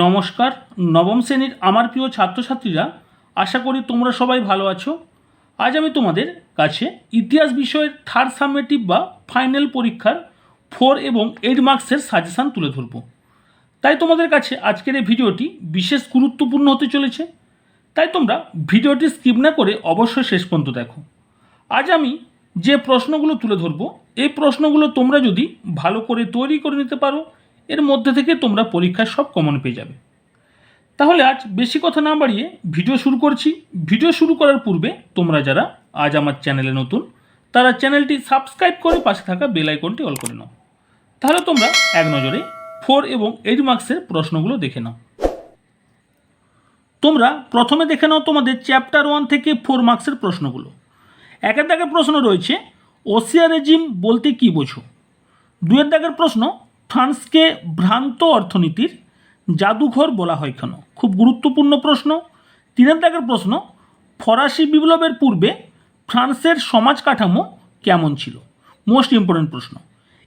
নমস্কার, নবম শ্রেণির আমার প্রিয় ছাত্রছাত্রীরা, আশা করি তোমরা সবাই ভালো আছো। আজ আমি তোমাদের কাছে ইতিহাস বিষয়ের থার্ড সাবমেটিভ বা ফাইনাল পরীক্ষার ফোর এবং এইট মার্কসের সাজেশান তুলে ধরবো। তাই তোমাদের কাছে আজকের এই ভিডিওটি বিশেষ গুরুত্বপূর্ণ হতে চলেছে। তাই তোমরা ভিডিওটি স্কিপ না করে অবশ্যই শেষ পর্যন্ত দেখো। আজ আমি যে প্রশ্নগুলো তুলে ধরবো, এই প্রশ্নগুলো তোমরা যদি ভালো করে তৈরি করে নিতে পারো এর মধ্যে থেকে তোমরা পরীক্ষায় সব কমন পেয়ে যাবে। তাহলে আজ বেশি কথা না বাড়িয়ে ভিডিও শুরু করছি। ভিডিও শুরু করার পূর্বে তোমরা যারা আজ আমার চ্যানেলে নতুন, তারা চ্যানেলটি সাবস্ক্রাইব করে পাশে থাকা বেল আইকনটি অল করে নাও। তাহলে তোমরা এক নজরে ফোর এবং এইট মার্কসের প্রশ্নগুলো দেখে নাও। তোমরা প্রথমে দেখে নাও তোমাদের চ্যাপ্টার ওয়ান থেকে ফোর মার্কসের প্রশ্নগুলো। একের দাগের প্রশ্ন রয়েছে ওসিয়া রেজিম বলতে কী বোঝো? দুয়ের দাগের প্রশ্ন ফ্রান্সকে ভ্রান্ত অর্থনীতির জাদুঘর বলা হয় কেন? খুব গুরুত্বপূর্ণ প্রশ্ন। তিনের দাগের প্রশ্ন, ফরাসি বিপ্লবের পূর্বে ফ্রান্সের সমাজ কাঠামো কেমন ছিল? মোস্ট ইম্পর্টেন্ট প্রশ্ন।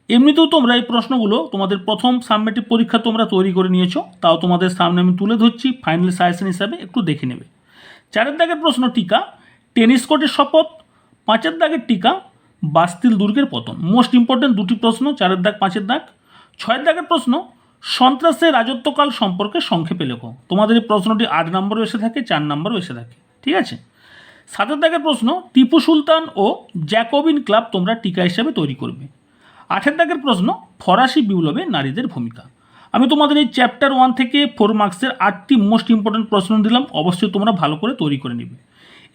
এমনিতেও তোমরা এই প্রশ্নগুলো তোমাদের প্রথম সাবমেটিভ পরীক্ষা তোমরা তৈরি করে নিয়েছো, তাও তোমাদের সামনে আমি তুলে ধরছি, ফাইনাল সাজেশন হিসাবে একটু দেখে নেবে। চারের দাগের প্রশ্ন, টিকা, টেনিস কোর্টের শপথ পাঁচের দাগের টিকা, বাস্তিল দুর্গের পতন। মোস্ট ইম্পর্টেন্ট দুটি প্রশ্ন চারের দাগ পাঁচের দাগ ছয়ের দাগের প্রশ্ন সন্ত্রাসের রাজত্বকাল সম্পর্কে সংক্ষেপে লেখো। তোমাদের এই প্রশ্নটি আট নম্বরও এসে থাকে, চার নম্বরও এসে থাকে, ঠিক আছে? সাতের দাগের প্রশ্ন, টিপু সুলতান ও জ্যাকোবিন ক্লাব তোমরা টিকা হিসাবে তৈরি করবে। আঠের দাগের প্রশ্ন, ফরাসি বিপ্লবে নারীদের ভূমিকা। আমি তোমাদের এই চ্যাপ্টার ওয়ান থেকে ফোর মার্কসের আটটি মোস্ট ইম্পর্ট্যান্ট প্রশ্ন দিলাম, অবশ্যই তোমরা ভালো করে তৈরি করে নেবে।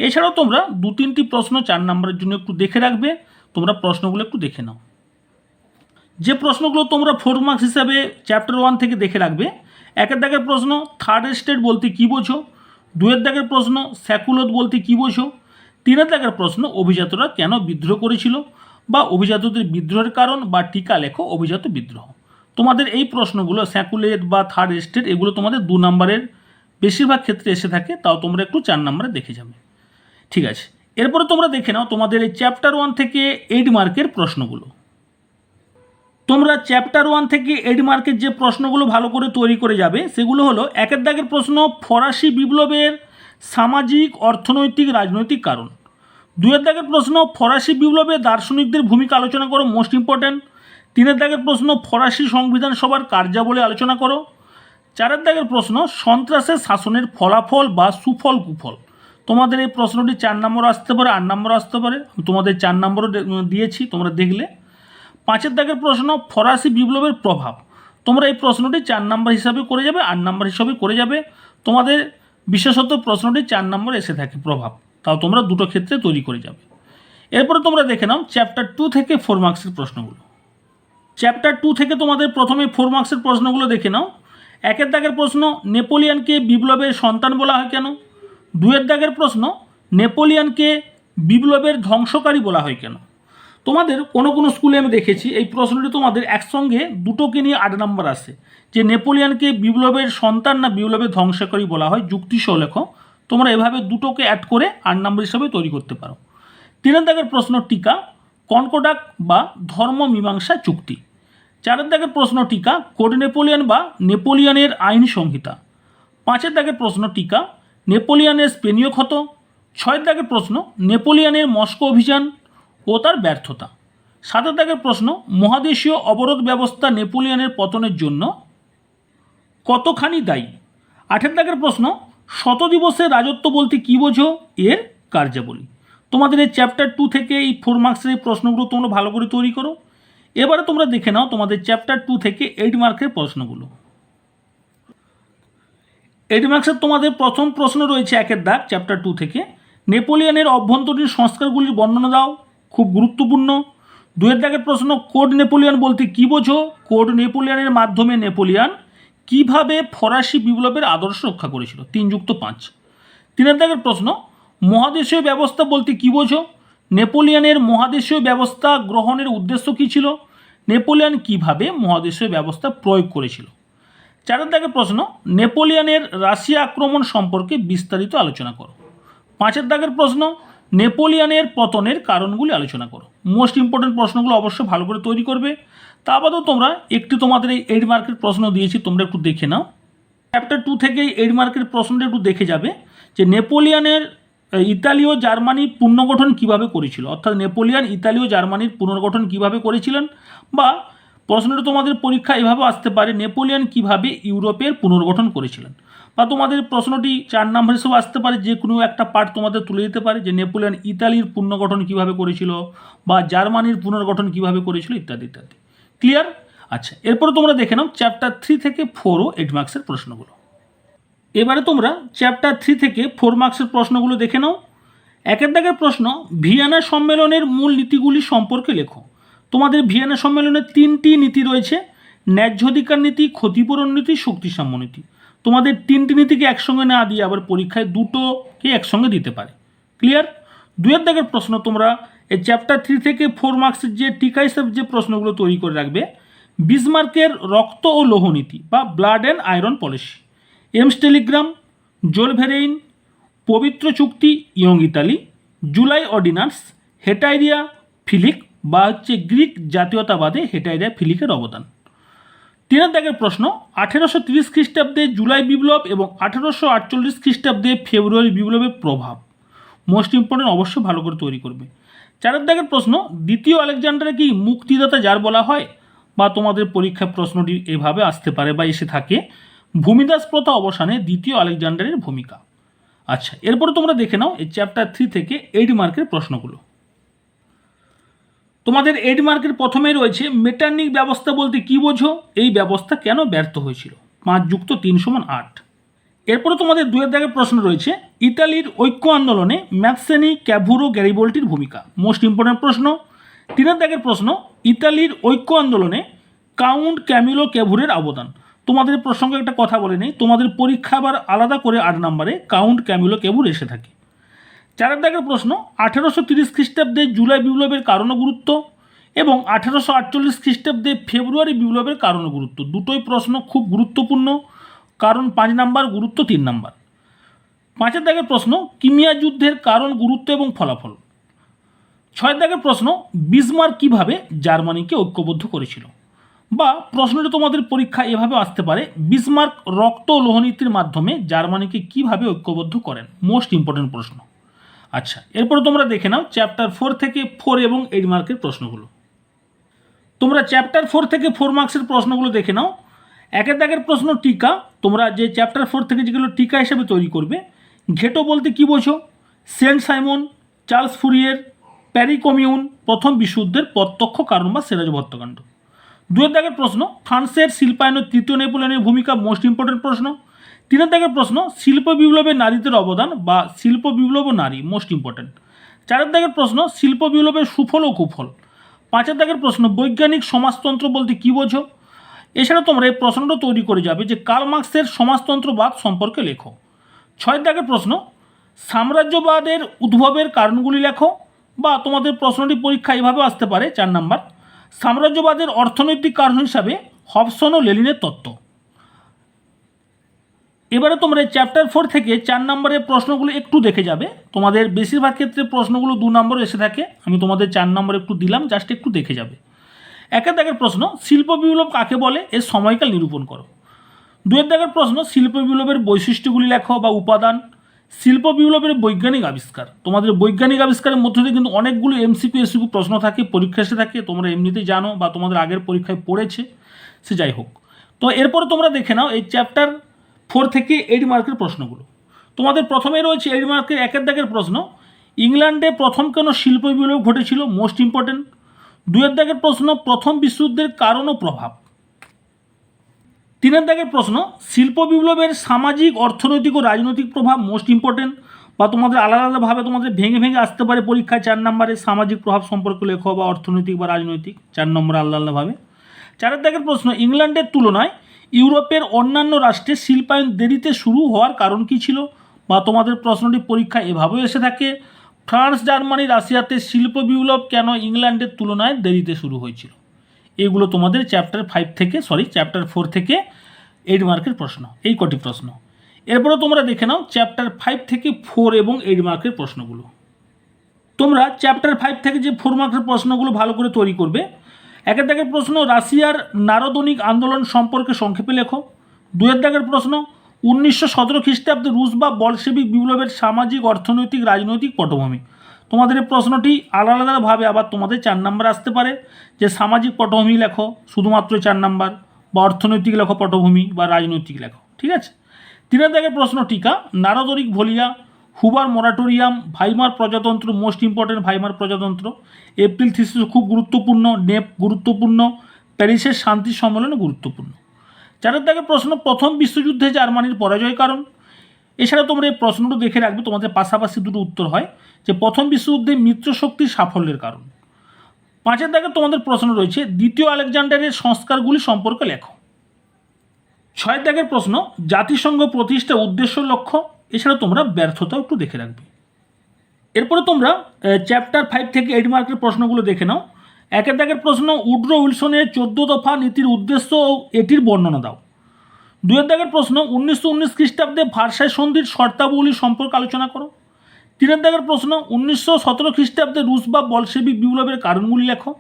এছাড়াও তোমরা দু তিনটি প্রশ্ন চার নম্বরের জন্য একটু দেখে রাখবে, তোমরা প্রশ্নগুলো একটু দেখে নাও। যে প্রশ্নগুলো তোমরা ফোর মার্কস হিসাবে চ্যাপ্টার ওয়ান থেকে দেখে রাখবে, একের দাগের প্রশ্ন থার্ড স্টেট বলতে কী বোঝো? দুয়ের দাগের প্রশ্ন স্যাকুলত বলতে কী বোঝো? তিনের দাগের প্রশ্ন, অভিজাতরা কেন বিদ্রোহ করেছিল? বা অভিজাতদের বিদ্রোহের কারণ বা টিকা লেখো অভিজাত বিদ্রোহ। তোমাদের এই প্রশ্নগুলো স্যাকুলেট বা থার্ড স্টেট এগুলো তোমাদের দু নম্বরের বেশিরভাগ ক্ষেত্রে এসে থাকে, তাও তোমরা একটু চার নম্বরে দেখে যাবে। ঠিক আছে, এরপরে তোমরা দেখে নাও তোমাদের এই চ্যাপ্টার ওয়ান থেকে এইট মার্কের প্রশ্নগুলো। তোমরা চ্যাপ্টার ওয়ান থেকে এইট মার্কের যে প্রশ্নগুলো ভালো করে তৈরি করে যাবে, সেগুলো হলো একের দাগের প্রশ্ন, ফরাসি বিপ্লবের সামাজিক, অর্থনৈতিক, রাজনৈতিক কারণ। দুয়ের দাগের প্রশ্ন, ফরাসি বিপ্লবে দার্শনিকদের ভূমিকা আলোচনা করো মোস্ট ইম্পর্ট্যান্ট তিনের দাগের প্রশ্ন, ফরাসি সংবিধান সভার কার্যাবলী আলোচনা করো। চারের দাগের প্রশ্ন, সন্ত্রাসের শাসনের ফলাফল বা সুফল, কুফল। তোমাদের এই প্রশ্নটি চার নম্বর আসতে পারে, আট নম্বর আসতে পারে। তোমাদের চার নম্বরও দিয়েছি, তোমরা দেখলে। পাঁচের দাগের প্রশ্ন, ফরাসি বিপ্লবের প্রভাব। তোমরা এই প্রশ্নটি চার নম্বর হিসাবে করে যাবে, আট নম্বর হিসাবে করে যাবে। তোমাদের বিশেষত প্রশ্নটি চার নম্বর এসে থাকে প্রভাব। তাও তোমরা দুটো ক্ষেত্রে তৈরি করে যাবে। এরপরে তোমরা দেখে নাও চ্যাপ্টার টু থেকে ফোর মার্কসের প্রশ্নগুলো। চ্যাপ্টার টু থেকে তোমাদের প্রথমে ফোর মার্কসের প্রশ্নগুলো দেখে নাও। একের দাগের প্রশ্ন, নেপোলিয়ানকে বিপ্লবের সন্তান বলা হয় কেন? দুয়ের দাগের প্রশ্ন, নেপোলিয়ানকে বিপ্লবের ধ্বংসকারী বলা হয় কেন? তোমাদের কোনো কোনো স্কুলে আমি দেখেছি, এই প্রশ্নটি তোমাদের একসঙ্গে দুটোকে নিয়ে আট নম্বর আসে, যে নেপোলিয়ানকে বিপ্লবের সন্তান না বিপ্লবের ধ্বংসকারী বলা হয় যুক্তিসহ লেখো তোমরা এভাবে দুটোকে অ্যাড করে আট নম্বর হিসাবে তৈরি করতে পারো। তিনের দাগের প্রশ্ন টিকা, কনকোডাক বা ধর্ম মীমাংসা চুক্তি। চারের দাগের প্রশ্ন টিকা, কোড নেপোলিয়ান বা নেপোলিয়ানের আইন সংহিতা। পাঁচের দাগের প্রশ্ন টিকা, নেপোলিয়ানের স্পেনীয় ক্ষত। ছয়ের দাগের প্রশ্ন, নেপোলিয়ানের মস্কো অভিযান। ও তার ব্যর্থতা। সাতের দাগের প্রশ্ন, মহাদেশীয় অবরোধ ব্যবস্থা নেপোলিয়ানের পতনের জন্য কতখানি দায়ী? আঠের দাগের প্রশ্ন শত দিবসের রাজত্ব বলতে কী বোঝো? এর কার্যাবলী। তোমাদের এই চ্যাপ্টার টু থেকে এই ফোর মার্কসের এই প্রশ্নগুলো তোমরা ভালো করে তৈরি করো। এবারে তোমরা দেখে নাও তোমাদের চ্যাপ্টার টু থেকে এইট মার্কের প্রশ্নগুলো। এইট মার্কসের তোমাদের প্রথম প্রশ্ন রয়েছে একের দাগ, চ্যাপ্টার টু থেকে। নেপোলিয়ানের অভ্যন্তরীণ সংস্কারগুলির বর্ণনা দাও। খুব গুরুত্বপূর্ণ। দুয়ের দাগের প্রশ্ন, কোড নেপোলিয়ান বলতে কী বোঝো? কোড নেপোলিয়ানের মাধ্যমে নেপোলিয়ান কীভাবে ফরাসি বিপ্লবের আদর্শ রক্ষা করেছিল? তিন যুক্ত পাঁচ। তিনের দাগের প্রশ্ন, মহাদেশীয় ব্যবস্থা বলতে কী বোঝো? নেপোলিয়ানের মহাদেশীয় ব্যবস্থা গ্রহণের উদ্দেশ্য কী ছিল? নেপোলিয়ান কীভাবে মহাদেশীয় ব্যবস্থা প্রয়োগ করেছিল? চারের দাগের প্রশ্ন, নেপোলিয়ানের রাশিয়া আক্রমণ সম্পর্কে বিস্তারিত আলোচনা করো। পাঁচের দাগের প্রশ্ন নেপোলিয়ানের পতনের কারণগুলি আলোচনা করো। মোস্ট ইম্পর্টেন্ট প্রশ্নগুলো অবশ্যই ভালো করে তৈরি করবে। তা বাদেও তোমরা একটি তোমাদের এই এইট মার্কের প্রশ্ন দিয়েছি তোমরা একটু দেখে নাও। চ্যাপ্টার টু থেকে এইট মার্কের প্রশ্নটা একটু দেখে যাবে যে নেপোলিয়ানের আহ, ইতালি ও জার্মানি পুনর্গঠন কীভাবে করেছিল? অর্থাৎ নেপোলিয়ান ইতালি ও জার্মানির পুনর্গঠন কীভাবে করেছিলেন? বা প্রশ্নটা তোমাদের পরীক্ষা এভাবে আসতে পারে নেপোলিয়ান কীভাবে ইউরোপের পুনর্গঠন করেছিলেন? বা তোমাদের প্রশ্নটি চার নম্বর হিসেবে আসতে পারে, যে কোনো একটা পার্ট তোমাদের তুলে দিতে পারে, যে নেপোলিয়ান ইতালির পুনর্গঠন কীভাবে করেছিল বা জার্মানির পুনর্গঠন কীভাবে করেছিল, ইত্যাদি ইত্যাদি। ক্লিয়ার আচ্ছা এরপরে তোমরা দেখে নাও চ্যাপ্টার থ্রি থেকে ফোর ও এইট মার্কসের প্রশ্নগুলো। এবারে তোমরা চ্যাপ্টার থ্রি থেকে ফোর মার্কসের প্রশ্নগুলো দেখে নাও। একের দাগের প্রশ্ন, ভিয়েনা সম্মেলনের মূল নীতিগুলি সম্পর্কে লেখো। তোমাদের ভিয়েনা সম্মেলনের তিনটি নীতি রয়েছে ন্যায্য অধিকার নীতি, ক্ষতিপূরণ নীতি শক্তি সাম্য নীতি। তোমাদের তিনটি নীতিকে একসঙ্গে না দিয়ে আবার পরীক্ষায় দুটোকে একসঙ্গে দিতে পারে। ক্লিয়ার দুয়ের দাগের প্রশ্ন তোমরা এই চ্যাপ্টার থ্রি থেকে ফোর মার্কসের যে টিকা হিসেবে যে প্রশ্নগুলো তৈরি করে রাখবে বিসমার্কের রক্ত ও লোহ নীতি বা blood and iron policy Ems telegram Zollverein পবিত্র চুক্তি young Italy July ordinance Hetairia Philike বা হচ্ছে গ্রিক জাতীয়তাবাদে হেটাইরিয়া ফিলিকের অবদান। তিনের দাগের প্রশ্ন, আঠেরোশো তিরিশ খ্রিস্টাব্দে জুলাই বিপ্লব এবং আঠেরোশো আটচল্লিশ খ্রিস্টাব্দে ফেব্রুয়ারি বিপ্লবের প্রভাব। মোস্ট ইম্পর্টেন্ট অবশ্যই ভালো করে তৈরি করবে। চারের দাগের প্রশ্ন, দ্বিতীয় আলেকজান্ডারে কি মুক্তিদাতা যার বলা হয়? বা তোমাদের পরীক্ষায় প্রশ্নটি এভাবে আসতে পারে বা এসে থাকে, ভূমিদাস প্রথা অবসানে দ্বিতীয় আলেকজান্ডারের ভূমিকা। আচ্ছা এরপরে তোমরা দেখে নাও এই চ্যাপ্টার থ্রি থেকে এইট মার্কের প্রশ্নগুলো। তোমাদের এডমার্কের মার্কের প্রথমেই রয়েছে মেটার্নিক ব্যবস্থা বলতে কি বোঝো? এই ব্যবস্থা কেন ব্যর্থ হয়েছিল? পাঁচ যুক্ত তিন সমান আট। এরপরে তোমাদের দুয়ের দাগের প্রশ্ন রয়েছে, ইতালির ঐক্য আন্দোলনে ম্যাকসেনি ক্যাভুরো গ্যারিবোল্টির ভূমিকা। মোস্ট ইম্পর্ট্যান্ট প্রশ্ন। তিনের দাগের প্রশ্ন, ইতালির ঐক্য আন্দোলনে কাউন্ট ক্যামিলো ক্যাভুরের অবদান। তোমাদের প্রসঙ্গে একটা কথা বলে নেই, তোমাদের পরীক্ষা আবার আলাদা করে আট নম্বরে কাউন্ট ক্যামিলো ক্যাভুর এসে থাকে। চারের দাগের প্রশ্ন, আঠেরোশো তিরিশ খ্রিস্টাব্দে জুলাই বিপ্লবের কারণ গুরুত্ব এবং আঠেরোশো আটচল্লিশ খ্রিস্টাব্দে ফেব্রুয়ারি বিপ্লবের কারণ গুরুত্ব। দুটোই প্রশ্ন খুব গুরুত্বপূর্ণ, কারণ পাঁচ নাম্বার গুরুত্ব, তিন নাম্বার। পাঁচের দাগের প্রশ্ন কিমিয়া যুদ্ধের কারণ, গুরুত্ব এবং ফলাফল। ছয়ের দাগের প্রশ্ন বিসমার্ক কীভাবে জার্মানিকে ঐক্যবদ্ধ করেছিল? বা প্রশ্নটি তোমাদের পরীক্ষা এভাবে আসতে পারে, বিসমার্ক রক্ত লোহনীতির মাধ্যমে জার্মানিকে কীভাবে ঐক্যবদ্ধ করেন? মোস্ট ইম্পর্টেন্ট প্রশ্ন। আচ্ছা এরপরে তোমরা দেখে নাও চ্যাপ্টার ফোর থেকে ফোর এবং এইট মার্কের প্রশ্নগুলো। তোমরা চ্যাপ্টার ফোর থেকে ফোর মার্কসের প্রশ্নগুলো দেখে নাও। একের দাগের প্রশ্ন টিকা, তোমরা যে চ্যাপ্টার ফোর থেকে যেগুলো টিকা হিসেবে তৈরি করবে, ঘেটো বলতে কি বোঝো? Saint Simon, Charles Fourier, Paris commune, প্রথম বিশুদ্ধের প্রত্যক্ষ কারণ বা সেরাজ হত্যাকাণ্ড দুয়ের দাগের প্রশ্ন, ফ্রান্সের শিল্পায়নের তৃতীয় নেপোলিয়নের ভূমিকা মোস্ট ইম্পর্টেন্ট প্রশ্ন। তিনের দাগের প্রশ্ন, শিল্প বিপ্লবে নারীদের অবদান বা শিল্প বিপ্লব নারী মোস্ট ইম্পর্টেন্ট চারের দাগের প্রশ্ন, শিল্প বিপ্লবের সুফল ও কুফল। পাঁচের দাগের প্রশ্ন, বৈজ্ঞানিক সমাজতন্ত্র বলতে কী বোঝো? এছাড়া তোমরা এই প্রশ্নটা তৈরি করে যাবে যে কার্ল মার্কসের সমাজতন্ত্রবাদ সম্পর্কে লেখো। ছয়ের দাগের প্রশ্ন, সাম্রাজ্যবাদের উদ্ভবের কারণগুলি লেখো বা তোমাদের প্রশ্নটি পরীক্ষা এভাবে আসতে পারে, চার নাম্বার। সাম্রাজ্যবাদের অর্থনৈতিক কারণ হিসাবে হবসন ও লেলিনের তত্ত্ব। এবারে তোমরা চ্যাপ্টার ফোর থেকে চার নম্বরের প্রশ্নগুলো একটু দেখে যাবে। তোমাদের বেশিরভাগ ক্ষেত্রে প্রশ্নগুলো দু নম্বর এসে থাকে। আমি তোমাদের চার নম্বর একটু দিলাম জাস্ট একটু দেখে যাবে। একের দাগের প্রশ্ন, শিল্প বিপ্লব কাকে বলে? এর সময়কাল নিরূপণ করো। দুয়ের দাগের প্রশ্ন, শিল্প বিপ্লবের বৈশিষ্ট্যগুলি লেখো বা উপাদান। শিল্প বিপ্লবের বৈজ্ঞানিক আবিষ্কার। তোমাদের বৈজ্ঞানিক আবিষ্কারের মধ্যে দিয়ে কিন্তু অনেকগুলো এমসিকিউ এসিকিউ প্রশ্ন থাকে, পরীক্ষা এসে থাকে, তোমরা এমনিতেই জানো বা তোমাদের আগের পরীক্ষায় পড়েছে। সে যাই হোক। তো এরপরে তোমরা দেখে নাও, এই চ্যাপ্টার ফোর থেকে এইট মার্কের প্রশ্নগুলো। তোমাদের প্রথমে রয়েছে এইট মার্কের একের দাগের প্রশ্ন, ইংল্যান্ডে প্রথম কেন শিল্প বিপ্লব ঘটেছিল মোস্ট ইম্পর্টেন্ট দুয়ের দাগের প্রশ্ন, প্রথম বিশ্বযুদ্ধের কারণ ও প্রভাব। তিনের দাগের প্রশ্ন, শিল্প বিপ্লবের সামাজিক, অর্থনৈতিক ও রাজনৈতিক প্রভাব মোস্ট ইম্পর্টেন্ট বা তোমাদের আলাদা আলাদাভাবে তোমাদের ভেঙে ভেঙে আসতে পারে পরীক্ষায় চার নম্বরে সামাজিক প্রভাব সম্পর্কে লেখো বা অর্থনৈতিক বা রাজনৈতিক, চার নম্বরে আলাদা আলাদাভাবে চারের দাগের প্রশ্ন, ইংল্যান্ডের তুলনায় ইউরোপের অন্যান্য রাষ্ট্রে শিল্পায়ন দেরিতে শুরু হওয়ার কারণ কী ছিল? বা তোমাদের প্রশ্নটি পরীক্ষা এভাবেও এসে থাকে, ফ্রান্স, জার্মানি, রাশিয়াতে শিল্প বিপ্লব কেন ইংল্যান্ডের তুলনায় দেরিতে শুরু হয়েছিল? এগুলো তোমাদের চ্যাপ্টার ফাইভ থেকে, সরি, চ্যাপ্টার ফোর থেকে এইট মার্কের প্রশ্ন, এই কটি প্রশ্ন। এরপরে তোমরা দেখে নাও চ্যাপ্টার ফাইভ থেকে ফোর এবং এইট মার্কের প্রশ্নগুলো। তোমরা চ্যাপ্টার ফাইভ থেকে যে ফোর মার্কের প্রশ্নগুলো ভালো করে তৈরি করবে একের দাগের প্রশ্ন, রাশিয়ার নারদনিক আন্দোলন সম্পর্কে সংক্ষেপে লেখো। দুয়ের দাগের প্রশ্ন, উনিশশো সতেরো খ্রিস্টাব্দে রুশ বা বলসেবিক বিপ্লবের সামাজিক, অর্থনৈতিক, রাজনৈতিক পটভূমি। তোমাদের এই প্রশ্নটি আলাদা আলাদাভাবে আবার তোমাদের চার নাম্বার আসতে পারে। যে সামাজিক পটভূমি লেখো, শুধুমাত্র চার নাম্বার, বা অর্থনৈতিক লেখো পটভূমি, বা রাজনৈতিক লেখো, ঠিক আছে? তিনের দাগের প্রশ্ন, টিকা নারদরিক ভলিয়া হুবার মোরাটোরিয়াম ভাইমার প্রজাতন্ত্র মোস্ট ইম্পর্টেন্ট ভাইমার প্রজাতন্ত্র। এপ্রিল থিসিস খুব গুরুত্বপূর্ণ, নেপ গুরুত্বপূর্ণ, প্যারিসের শান্তি সম্মেলনে গুরুত্বপূর্ণ। চারের দাগের প্রশ্ন, প্রথম বিশ্বযুদ্ধে জার্মানির পরাজয় কারণ? এছাড়া তোমরা এই প্রশ্নটা দেখে রাখবে, তোমাদের পাশাপাশি দুটো উত্তর হয়, যে প্রথম বিশ্বযুদ্ধে মিত্রশক্তির সাফল্যের কারণ। পাঁচের দাগে তোমাদের প্রশ্ন রয়েছে, দ্বিতীয় আলেকজান্ডারের সংস্কারগুলি সম্পর্কে লেখো। ছয়ের দাগের প্রশ্ন, জাতিসংঘ প্রতিষ্ঠা উদ্দেশ্য লক্ষ্য? এছাড়া তোমরা ব্যর্থতাও একটু দেখে রাখবে। এরপরে তোমরা চ্যাপ্টার ফাইভ থেকে এইট মার্কের প্রশ্নগুলো দেখে নাও। একের দাগের প্রশ্ন, উড্রো উইলসনের চোদ্দ দফা নীতির উদ্দেশ্য ও এটির বর্ণনা দাও। দুয়ের দাগের প্রশ্ন, উনিশশো উনিশ খ্রিস্টাব্দে ভারসাই সন্ধির শর্তাবলী সম্পর্কে আলোচনা করো। তিনের দাগের প্রশ্ন, উনিশশো সতেরো খ্রিস্টাব্দে রুশ বা বলসেবিক বিপ্লবের কারণগুলি লেখো।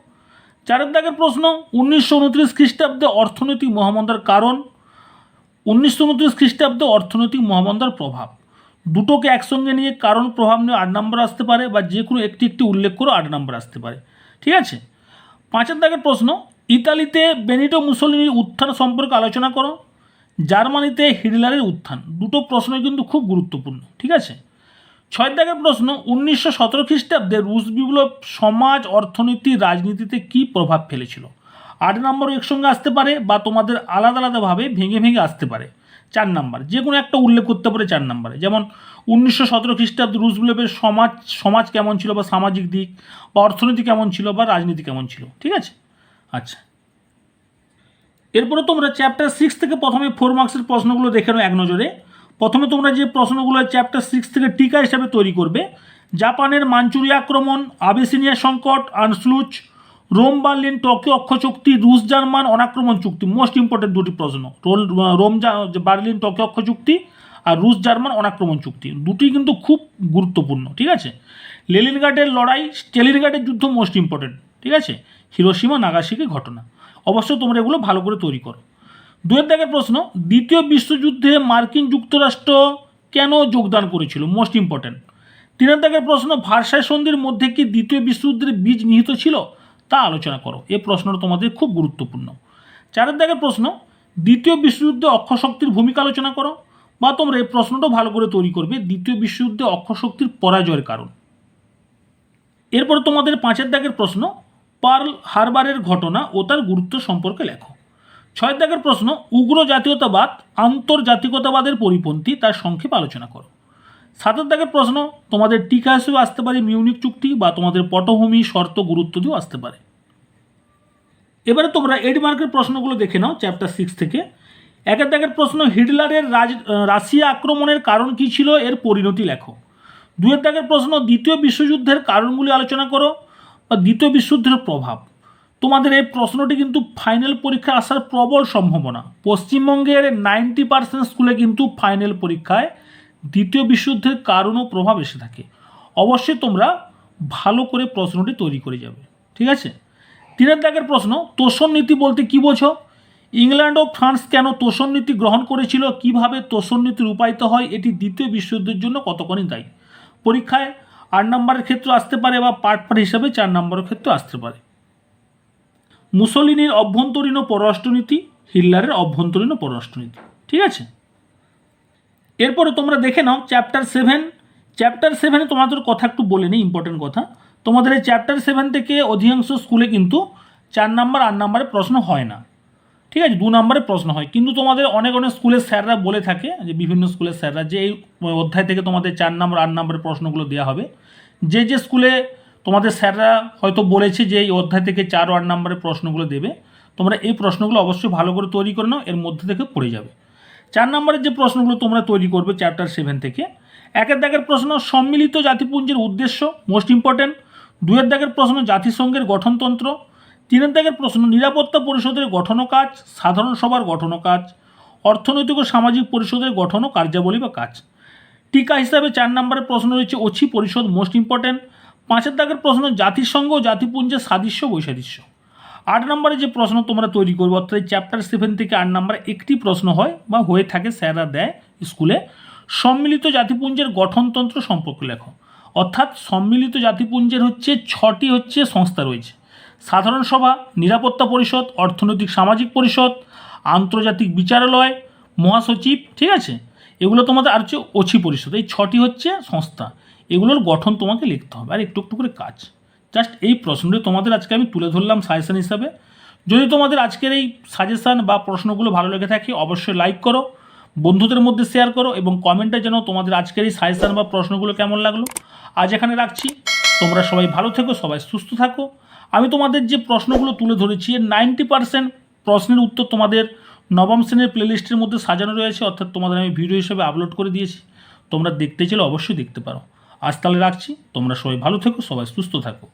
চারের দাগের প্রশ্ন, উনিশশো উনত্রিশ খ্রিস্টাব্দে অর্থনৈতিক মহামন্দার কারণ, উনিশশো উনত্রিশ খ্রিস্টাব্দে অর্থনৈতিক মহামন্দার প্রভাব। দুটোকে একসঙ্গে নিয়ে কারণ, প্রভাব নিয়ে আট নম্বর আসতে পারে বা যে কোনো একটি একটি উল্লেখ করে আট নম্বর আসতে পারে। ঠিক আছে? পাঁচের দাগের প্রশ্ন, ইতালিতে বেনিটো মুসলিনির উত্থান সম্পর্কে আলোচনা করো, জার্মানিতে হিটলারের উত্থান। দুটো প্রশ্ন কিন্তু খুব গুরুত্বপূর্ণ। ঠিক আছে? ছয় দাগের প্রশ্ন, উনিশশো সতেরো খ্রিস্টাব্দে রুশ বিপ্লব সমাজ, অর্থনীতি, রাজনীতিতে কী প্রভাব ফেলেছিল? আট নম্বর একসঙ্গে আসতে পারে বা তোমাদের আলাদা আলাদাভাবে ভেঙে ভেঙে আসতে পারে। চার নাম্বার, যে কোনো একটা উল্লেখ করতে পারে চার নাম্বারে। যেমন উনিশশো সতেরো খ্রিস্টাব্দে রুশ বিপ্লবের সমাজ সমাজ কেমন ছিল বা সামাজিক দিক বা অর্থনীতি কেমন ছিল বা রাজনীতি কেমন ছিল, ঠিক আছে? আচ্ছা। এরপরে তোমরা চ্যাপ্টার সিক্স থেকে প্রথমে ফোর মার্কসের প্রশ্নগুলো দেখে নাও এক নজরে। প্রথমে তোমরা যে প্রশ্নগুলো চ্যাপ্টার সিক্স থেকে টিকা হিসাবে তৈরি করবে, জাপানের মাঞ্চুরিয়া আক্রমণ, আবেসিনিয়া সংকট, আনসলুচ রোম, বার্লিন, টোকিও, অক্ষ চুক্তি, রুশ, জার্মান, অনাক্রমণ চুক্তি। মোস্ট ইম্পর্টেন্ট দুটি প্রশ্ন। রোম বার্লিন, টোকিও, অক্ষ চুক্তি আর রুশ, জার্মান, অনাক্রমণ চুক্তি। দুটি কিন্তু খুব গুরুত্বপূর্ণ, ঠিক আছে? লেলিনঘাটের লড়াই স্টেলিনঘাটের যুদ্ধ মোস্ট ইম্পর্টেন্ট ঠিক আছে? হিরোসীমা নাগাসাকি ঘটনা। অবশ্যই তোমরা এগুলো ভালো করে তৈরি করো। দুয়ের দাগের প্রশ্ন, দ্বিতীয় বিশ্বযুদ্ধে মার্কিন যুক্তরাষ্ট্র কেন যোগদান করেছিল? মোস্ট ইম্পর্ট্যান্ট তিনের দাগের প্রশ্ন, ভারসায় সন্ধির মধ্যে কি দ্বিতীয় বিশ্বযুদ্ধের বীজ নিহিত ছিল? তা আলোচনা করো। এই প্রশ্নটা তোমাদের খুব গুরুত্বপূর্ণ। চারের দাগের প্রশ্ন, দ্বিতীয় বিশ্বযুদ্ধে অক্ষশক্তির ভূমিকা আলোচনা করো বা তোমরা এই প্রশ্নটা ভালো করে তৈরি করবে, দ্বিতীয় বিশ্বযুদ্ধে অক্ষশক্তির পরাজয়ের কারণ। এরপরে তোমাদের পাঁচের দাগের প্রশ্ন, পার্ল হারবারের ঘটনা ও তার গুরুত্ব সম্পর্কে লেখো। ছয় দাগের প্রশ্ন, উগ্র জাতীয়তাবাদ, আন্তর্জাতিকতাবাদের পরিপন্থী তার সংক্ষেপ আলোচনা করো। সাতের দাগের প্রশ্ন, তোমাদের টিকা হিসেবে আসতে পারে মিউনিক চুক্তি বা তোমাদের পটভূমি শর্ত গুরুত্ব দিয়েও আসতে পারে। এবারে তোমরা এইট মার্কের প্রশ্নগুলো দেখে নাও চ্যাপ্টার সিক্স থেকে। একের দাগের প্রশ্ন, হিটলারের রাজ রাশিয়া আক্রমণের কারণ কী ছিল? এর পরিণতি লেখো। দুয়ের দাগের প্রশ্ন, দ্বিতীয় বিশ্বযুদ্ধের কারণগুলি আলোচনা করো বা দ্বিতীয় বিশ্বযুদ্ধের প্রভাব। তোমাদের এই প্রশ্নটি কিন্তু ফাইনাল পরীক্ষা আসার প্রবল সম্ভাবনা। পশ্চিমবঙ্গের নাইনটি পার্সেন্ট স্কুলে কিন্তু ফাইনাল পরীক্ষায় দ্বিতীয় বিশ্বযুদ্ধের কারণ ও প্রভাব এসে থাকে। অবশ্যই তোমরা ভালো করে প্রশ্নটি তৈরি করে যাবে। ঠিক আছে? তিনের দাগের প্রশ্ন, তোষণ নীতি বলতে কী বোঝো? ইংল্যান্ড ও ফ্রান্স কেন তোষণ নীতি গ্রহণ করেছিল? কীভাবে তোষণ নীতি রূপায়িত হয়? এটি দ্বিতীয় বিশ্বযুদ্ধের জন্য কতখানি দায়ী? পরীক্ষায় আট নম্বরের ক্ষেত্রে আসতে পারে বা পার্ট পার্ট হিসাবে চার নম্বরের ক্ষেত্রে আসতে পারে। মুসলিনের অভ্যন্তরীণ পররাষ্ট্রনীতি হিটলারের অভ্যন্তরীণ পররাষ্ট্রনীতি ঠিক আছে? এরপরে তোমরা দেখে নাও চ্যাপ্টার সেভেন চ্যাপ্টার সেভেনে তোমাদের কথা একটু বলে নিই ইম্পর্টেন্ট কথা। তোমাদের এই চ্যাপ্টার সেভেন থেকে অধিকাংশ স্কুলে কিন্তু চার নাম্বার আট নাম্বারে প্রশ্ন হয় না। ঠিক আছে, দু নম্বরে প্রশ্ন হয়। কিন্তু তোমাদের অনেক অনেক স্কুলের স্যাররা বলে থাকে যে, বিভিন্ন স্কুলের স্যাররা যে এই অধ্যায় থেকে তোমাদের চার নম্বর আট নম্বরের প্রশ্নগুলো দেওয়া হবে। যে যে স্কুলে তোমাদের স্যাররা হয়তো বলেছে যে, এই অধ্যায় থেকে চার আট নম্বরের প্রশ্নগুলো দেবে, তোমরা এই প্রশ্নগুলো অবশ্যই ভালো করে তৈরি করে নাও, এর মধ্যে থেকে পড়ে যাবে। চার নম্বরের যে প্রশ্নগুলো তোমরা তৈরি করবে চ্যাপ্টার সেভেন থেকে, একের দাগের প্রশ্ন সম্মিলিত জাতিপুঞ্জের উদ্দেশ্য মোস্ট ইম্পর্ট্যান্ট দুয়ের দাগের প্রশ্ন জাতিসংঘের গঠনতন্ত্র, তিনের দাগের প্রশ্ন নিরাপত্তা পরিষদের গঠন কাজ সাধারণ সভার গঠন কাজ অর্থনৈতিক ও সামাজিক পরিষদের গঠন ও কার্যাবলী বা কাজ। টিকা হিসাবে চার নম্বরের প্রশ্ন রয়েছে ওছি পরিষদ মোস্ট ইম্পর্ট্যান্ট পাঁচের দাগের প্রশ্ন জাতিসংঘ ও জাতিপুঞ্জের সাদৃশ্য বৈসাদৃশ্য। আট নম্বরে যে প্রশ্ন তোমরা তৈরি করবে, অর্থাৎ চ্যাপ্টার সেভেন থেকে আট নম্বরে একটি প্রশ্ন হয় বা হয়ে থাকে স্যাররা দেয় স্কুলে, সম্মিলিত জাতিপুঞ্জের গঠনতন্ত্র সম্পর্কে লেখো। অর্থাৎ সম্মিলিত জাতিপুঞ্জের হচ্ছে ছটি হচ্ছে সংস্থা রয়েছে। সাধারণ সভা, নিরাপত্তা পরিষদ, অর্থনৈতিক সামাজিক পরিষদ, আন্তর্জাতিক বিচারালয়, মহাসচিব, ঠিক আছে? এগুলো তোমাদের আর হচ্ছে অছি পরিষদ। এই ছটি হচ্ছে সংস্থা। এগুলোর গঠন তোমাকে লিখতে হবে। আর একটু একটু করে কাজ। জাস্ট এই প্রশ্নটি তোমাদের আজকে আমি তুলে ধরলাম সাজেশান হিসাবে। যদি তোমাদের আজকের এই সাজেশান বা প্রশ্নগুলো ভালো লেগে থাকে, অবশ্যই লাইক করো, বন্ধুদের মধ্যে শেয়ার করো এবং কমেন্টে যেন তোমাদের আজকের এই সাজেশন বা প্রশ্নগুলো কেমন লাগল। আজ এখানে রাখছি। তোমরা সবাই ভালো থেকো, সবাই সুস্থ থাকো। আমি তোমাদের যে প্রশ্নগুলো তুলে ধরেছি নাইনটি পার্সেন্ট প্রশ্নের উত্তর তোমাদের নবম শ্রেণির প্লেলিস্টের মধ্যে সাজানো রয়েছে, অর্থাৎ তোমাদের আমি ভিডিও হিসেবে আপলোড করে দিয়েছি। তোমরা দেখতে চাইলে অবশ্যই দেখতে পারো। আজ তাহলে রাখছি। তোমরা সবাই ভালো থেকো, সবাই সুস্থ থাকো।